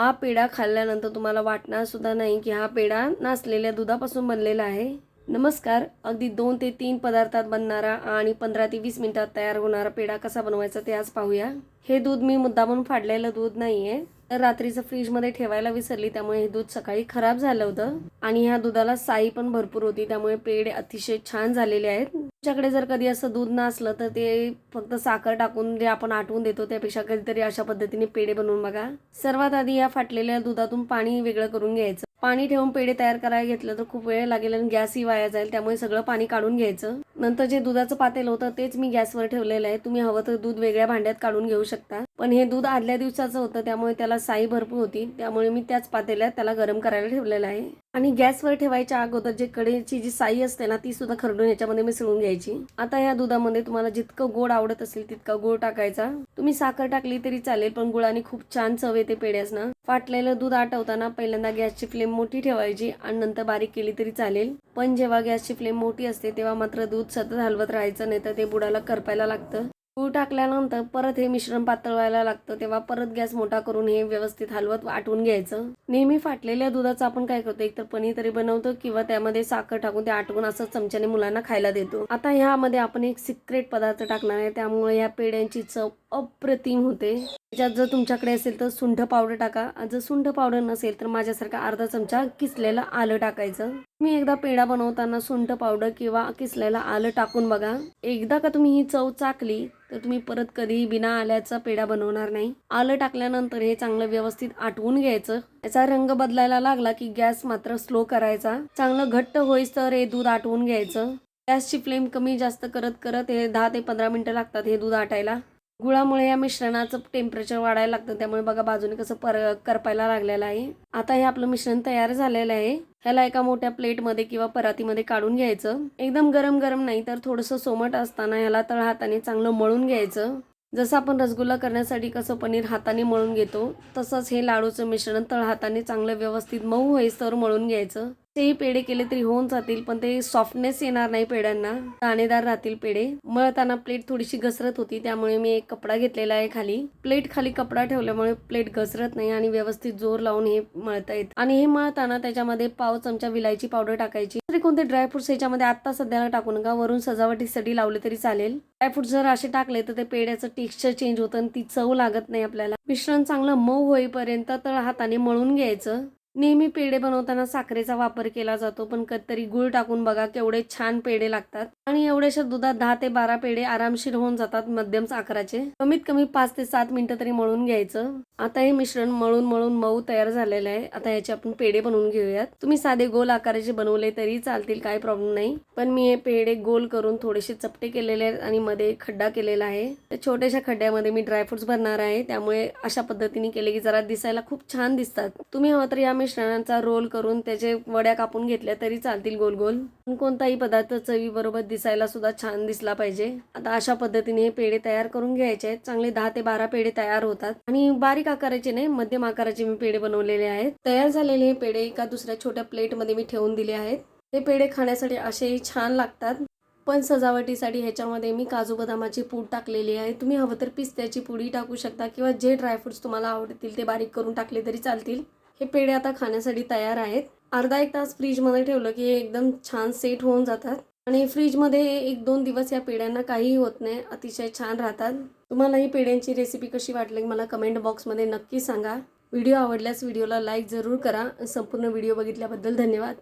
हा पेढा खाल्ल्यानंतर तुम्हाला वाटणार सुद्धा नाही की हा पेढा नासलेल्या दुधापासून बनलेला आहे. नमस्कार. अगदी दोन ते तीन पदार्थात बनणारा आणि पंधरा ते वीस मिनिटात तयार होणारा पेढा कसा बनवायचा ते आज पाहूया. हे दूध मी मुद्दामून फाडलेलं दूध नाहीये. तर रात्रीचं फ्रीजमध्ये ठेवायला विसरली त्यामुळे हे दूध सकाळी खराब झालं होतं. आणि ह्या दुधाला साई पण भरपूर होती त्यामुळे पेढे अतिशय छान झालेले आहेत. तुमच्याकडे जर कधी असं दूध नसलं तर ते फक्त साखर टाकून जे आपण आटवून देतो त्यापेक्षा कधीतरी अशा पद्धतीने पेढे बनवून बघा. सर्वात आधी या फाटलेल्या दुधातून पाणी वेगळं करून घ्यायचं. पाणी ठेवून पेढे तयार करायला घेतलं तर खूप वेळ लागेल आणि गॅसही वाया जाईल त्यामुळे सगळं पाणी काढून घ्यायचं. नंतर जे दुधाचं पातेल होतं तेच मी गॅसवर ठेवलेलं आहे. तुम्ही हवं तर दूध वेगळ्या भांड्यात काढून घेऊ शकता. पण हे दूध आदल्या दिवसाचं होतं त्यामुळे त्याला साई भरपूर होती. त्यामुळे मी त्याच पातेल्यात त्याला गरम करायला ठेवलेलं आहे. आणि गॅसवर ठेवायच्या अगोदर जे कडेची जी साई असते ना ती सुद्धा खरडून याच्यामध्ये मिसळून घ्यायची. आता या दुधामध्ये तुम्हाला जितकं गोड आवडत असेल तितका गोड टाकायचा. तुम्ही साखर टाकली तरी चालेल पण गुळाने खूप छान चव येते पेड्यास ना. फाटलेलं दूध आटवताना पहिल्यांदा गॅसची फ्लेम मोठी ठेवायची आणि नंतर बारीक केली तरी चालेल. पण जेव्हा गॅसची फ्लेम मोठी असते तेव्हा मात्र दूध सतत हलवत राहायचं नाही तर ते बुडाला करपायला लागतं. गूळ टाकल्यानंतर परत हे मिश्रण पातळ व्हायला लागतं तेव्हा परत गॅस मोठा करून हे व्यवस्थित हलवत आटवून घ्यायचं. नेहमी फाटलेल्या दुधाचं आपण काय करतो एकतर पनीर तरी बनवतो किंवा त्यामध्ये साखर टाकून ते आटवून असं चमच्याने मुलांना खायला देतो. आता ह्यामध्ये आपण एक सिक्रेट पदार्थ टाकणार आहे त्यामुळे या पेढ्यांची चव अप्रतिम होते. त्याच्यात जर तुमच्याकडे असेल तर सुंठ पावडर टाका. जर सुंठ पावडर नसेल तर माझ्यासारखा अर्धा चमचा किसलेलं आलं टाकायचं. तुम्ही एकदा पेढा बनवताना सुंठ पावडर किंवा किसलेलं आलं टाकून बघा. एकदा का तुम्ही ही चव चाकली तर तुम्ही परत कधीही बिना आल्याचा पेढा बनवणार नाही. आलं टाकल्यानंतर हे चांगलं व्यवस्थित आटवून घ्यायचं. याचा रंग बदलायला लागला की गॅस मात्र स्लो करायचा. चांगलं घट्ट होईस तर हे दूध आटवून घ्यायचं. गॅसची फ्लेम कमी जास्त करत करत हे दहा ते पंधरा मिनिटं लागतात हे दूध आटायला. गुळामुळे या मिश्रणाचं टेम्परेचर वाढायला लागतं. त्यामुळे बघा बाजूने कसं पर करपायला लागलेलं आहे. आता हे आपलं मिश्रण तयार झालेलं आहे. ह्याला एका मोठ्या प्लेटमध्ये किंवा परातीमध्ये काढून घ्यायचं. एकदम गरम गरम नाही तर थोडंसं सोमट असताना ह्याला तळ हाताने चांगलं मळून घ्यायचं. जसं आपण रसगुल्ला करण्यासाठी कसं पनीर हाताने मळून घेतो तसंच हे लाडूचं मिश्रण तळ हाताने चांगलं व्यवस्थित मऊ होईस्तवर मळून घ्यायचं. तेही पेढे केले तरी होऊन जातील पण ते सॉफ्टनेस येणार नाही पेढ्यांना. दाणेदार राहतील पेढे. मळताना प्लेट थोडीशी घसरत होती त्यामुळे मी एक कपडा घेतलेला आहे खाली. प्लेट खाली कपडा ठेवल्यामुळे प्लेट घसरत नाही आणि व्यवस्थित जोर लावून हे मळता येत. आणि हे मळताना त्याच्यामध्ये पाव चमचा विलायची पावडर टाकायची. तरी कोणते ड्रायफ्रुट्स याच्यामध्ये आता सध्याला टाकू नका वरून सजावटीसाठी लावले तरी चालेल. ड्रायफ्रुट जर असे टाकले तर ते पेड्याचं टेक्स्चर चेंज होतं आणि ती चव लागत नाही आपल्याला. मिश्रण चांगलं मऊ होईपर्यंत तळ हाताने मळून घ्यायचं. नेहमी पेढे बनवताना साखरेचा वापर केला जातो पण कधीतरी गुळ टाकून बघा केवढे छान पेढे लागतात. आणि एवढ्याशा दुधात दहा ते बारा पेढे आरामशीर होऊन जातात मध्यम साखराचे. कमीत कमी पाच ते सात मिनिटं तरी मळून घ्यायचं. आता हे मिश्रण मळून मळून मऊ तयार झालेलं आहे. आता याचे आपण पेढे बनवून घेऊयात. तुम्ही साधे गोल आकाराचे बनवले तरी चालतील काही प्रॉब्लेम नाही. पण मी हे पेढे गोल करून थोडेसे चपटे केलेले आहेत आणि मध्ये खड्डा केलेला आहे. त्या छोट्याशा खड्ड्यामध्ये मी ड्रायफ्रुट्स भरणार आहे. त्यामुळे अशा पद्धतीने केले की जरा दिसायला खूप छान दिसतात. तुम्ही हवं तर या मिश्रणाचा रोल करून त्याचे वड्या कापून घेतल्या तरी चालतील गोल गोल कोणताही पदार्थ चवी बरोबर दिसायला सुद्धा छान दिसला पाहिजे. आता अशा पद्धतीने हे पेढे तयार करून घ्यायचे आहेत. चांगले दहा ते बारा पेढे तयार होतात. आणि बारीक आकाराचे नाही मध्यम आकाराचे मी पेढे बनवलेले आहेत. तयार झालेले हे पेढे एका दुसऱ्या छोट्या प्लेटमध्ये मी ठेवून दिले आहेत. हे पेढे खाण्यासाठी असेही छान लागतात. पण सजावटीसाठी ह्याच्यामध्ये मी काजू बदामाची पूड टाकलेली आहे. तुम्ही हवं तर पिस्त्याची पुडी टाकू शकता किंवा जे ड्रायफ्रुट्स तुम्हाला आवडतील ते बारीक करून टाकले तरी चालतील. हे पेढे आता खाण्यासाठी तयार आहेत. अर्धा एक तास फ्रीजमध्ये ठेवलं की एकदम छान सेट होऊन जातात. आणि फ्रीजमध्ये एक दोन दिवस या पेढ्यांना काहीही होत नाही. अतिशय छान राहतात. तुम्हाला ही पेढ्यांची रेसिपी कशी वाटली मला कमेंट बॉक्समध्ये नक्की सांगा. व्हिडिओ आवडल्यास व्हिडिओला लाईक जरूर करा. संपूर्ण व्हिडिओ बघितल्याबद्दल धन्यवाद.